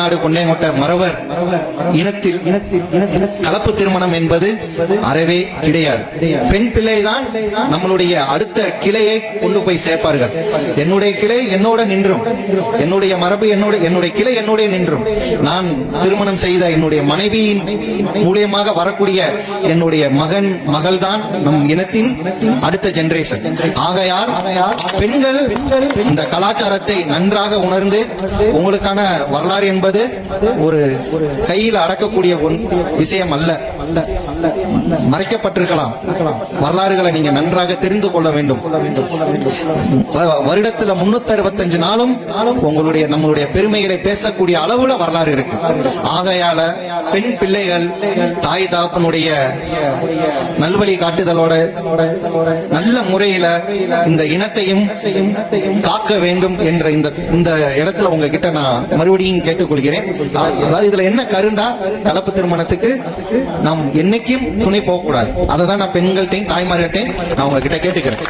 நாடு கொண்டைங்கோட்ட மறவர். இனத்தில் கலப்பு திருமணம் என்பது அறவே கிடையாது. பெண் பிள்ளைதான் நம்மளுடைய அடுத்த கிளையை கொண்டு போய் சேர்ப்பார்கள். என்னுடைய கிளை என்னோட நின்றும். என்னுடைய மரபு என்னோட என்னுடைய கிளை என்னுடைய நின்றும். நான் திருமணம் செய்த என்னுடைய மனைவியின் மூலியமாக வரக்கூடிய என்னுடைய மகன் மகள் தான் நம் இனத்தின் அடுத்த ஜெனரேஷன் ஆகையால் பெண்கள் இந்த கலாச்சாரத்தை நன்றாக உணர்ந்து உங்களுக்கான வரலாறு என்பது ஒரு கையில் அடக்கக்கூடிய விஷயம் அல்ல. மறைக்கப்பட்டிருக்கலாம். வரலாறுகளை நீங்க நன்றாக தெரிந்து கொள்ள வேண்டும். வருடத்துல முன்னூத்தி அறுபத்தஞ்சு நாளும் உங்களுடைய நம்மளுடைய பெருமைகளை பேசக்கூடிய அளவுல வரலாறு இருக்கு. ஆகையால பெண் பிள்ளைகள் தாய் தாப்பனுடைய நல்வழி காட்டுதலோட நல்ல முறையில இந்த இனத்தையும் காக்க வேண்டும் என்ற இந்த இந்த இடத்துல உங்ககிட்ட நான் மறுபடியும் கேட்டுக்கொள்கிறேன் அதாவது இதுல என்ன கருண்டா? கலப்பு திருமணத்துக்கு நாம் என்னைக்கும் துணை போகக்கூடாது. அதை தான் நான் பெண்கள்கிட்டையும் தாய்மார்கிட்டையும் நான் உங்ககிட்ட கேட்டுக்கிறேன்.